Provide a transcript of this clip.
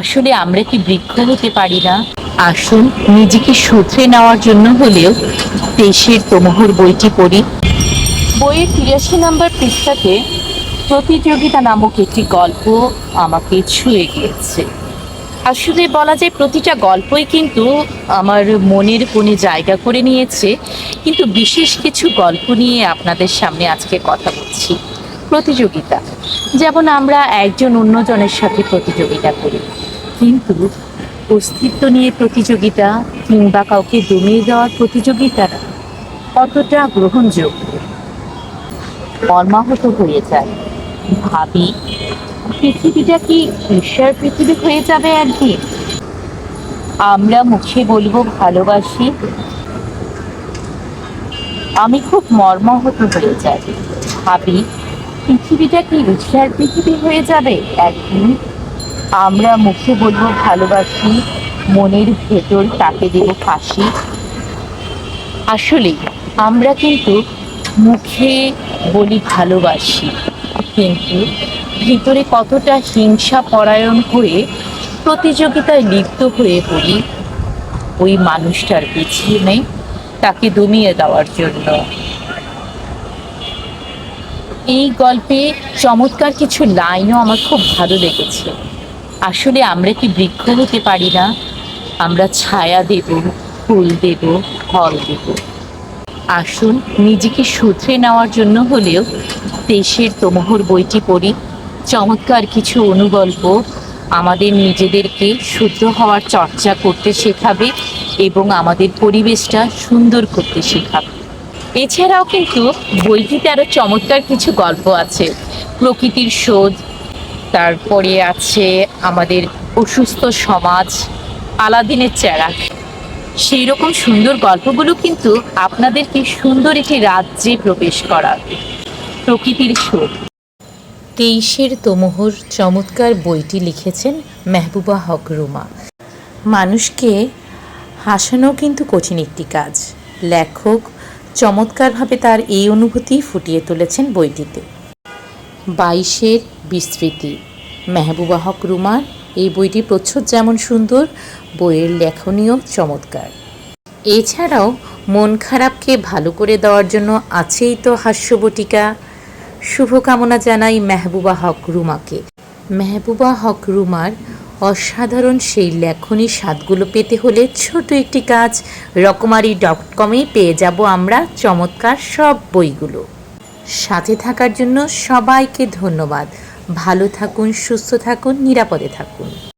আসলে আমরা কি বৃক্ষ হতে পারি না? আসুন, নিজেকে শুধরে নেওয়ার জন্য হলেও দেশের তোমহর বইটি পড়ি। বইয়ের তিরাশি নম্বর পৃষ্ঠাতে প্রতিযোগিতা নামক একটি গল্প আমাকে ছুঁয়ে গিয়েছে। আসলে বলা যায় প্রতিটা গল্পই কিন্তু আমার মনের কোণে জায়গা করে নিয়েছে। কিন্তু বিশেষ কিছু গল্প নিয়ে আপনাদের সামনে আজকে কথা বলছি। প্রতিযোগিতা। যেমন আমরা একজন অন্যজনের সাথে প্রতিযোগিতা করি। কিন্তু অস্তিত্ব নিয়ে প্রতিযোগিতা কিংবা কাউকে দমিয়ে দেওয়ার প্রতিযোগিতা কতটা গ্রহণযোগ্য। মর্মাহত হয়ে যায়। ভাবি, পৃথিবীটা কি ঈশ্বর পৃথিবী হয়ে যাবে একদিন? আমরা মুখে বলব ভালোবাসি। আমি খুব মর্মাহত হয়ে যাই। ভাবি পৃথিবীটা কি ঈশ্বর পৃথিবী হয়ে যাবে? একদিন আমরা মুখে বলব ভালোবাসি, মনের ভেতর তাকে দেব ফাঁসি। আসলে আমরা কিন্তু মুখে বলি ভালোবাসি, কিন্তু ভিতরে কতটা হিংসা পরায়ণ হয়ে প্রতিযোগিতায় লিপ্ত হয়ে পড়ি ওই মানুষটার পিছনে, তাকে দমিয়ে দেওয়ার জন্য। এই গল্পে চমৎকার কিছু লাইনও আমার খুব ভালো লেগেছে। আসলে আমরা কি বৃক্ষ হতে পারি না? আমরা ছায়া দেব, ফুল দেব, ফল দেব। আসুন নিজেকে শুধরে নেওয়ার জন্য হলেও দেশের তোমহর বইটি পড়ি। চমৎকার কিছু অনুগল্প আমাদের নিজেদেরকে শুদ্ধ হওয়ার চর্চা করতে শেখাবে এবং আমাদের পরিবেশটা সুন্দর করতে শেখাবে। এছাড়াও কিন্তু বইটিতে আরও চমৎকার কিছু গল্প আছে। প্রকৃতির শোধ, তারপরে আছে আমাদের অসুস্থ সমাজ, আলাদিনের চেরা। সেই রকম সুন্দর গল্পগুলো কিন্তু আপনাদেরকে সুন্দর একটি রাজ্যে প্রবেশ করা। প্রকৃতির শোধ। তেইশের তোমহর চমৎকার বইটি লিখেছেন মেহবুবা হক রুমা। মানুষকে হাসানো কিন্তু কঠিন একটি কাজ। লেখক চমৎকারভাবে তার এই অনুভূতি ফুটিয়ে তুলেছেন বইটিতে। বাইশের বিস্তৃতি। মেহবুবা হক রুমার এই বইটি প্রচ্ছদ যেমন সুন্দর, বইয়ের লেখনীয় চমৎকার। এছাড়াও মন খারাপকে ভালো করে দেওয়ার জন্য আছেই তো হাস্যবটিকা শুভকামনা জানাই মেহবুবা হক রুমাকে। মেহবুবা হক রুমার অসাধারণ সেই লেখনী স্বাদগুলো পেতে হলে ছোট একটি কাজ রকমারি ডট কমেই পেয়ে যাব আমরা চমৎকার সব বইগুলো। সাথে থাকার জন্য সবাইকে ধন্যবাদ। ভালো থাকুন, সুস্থ থাকুন, নিরাপদে থাকুন।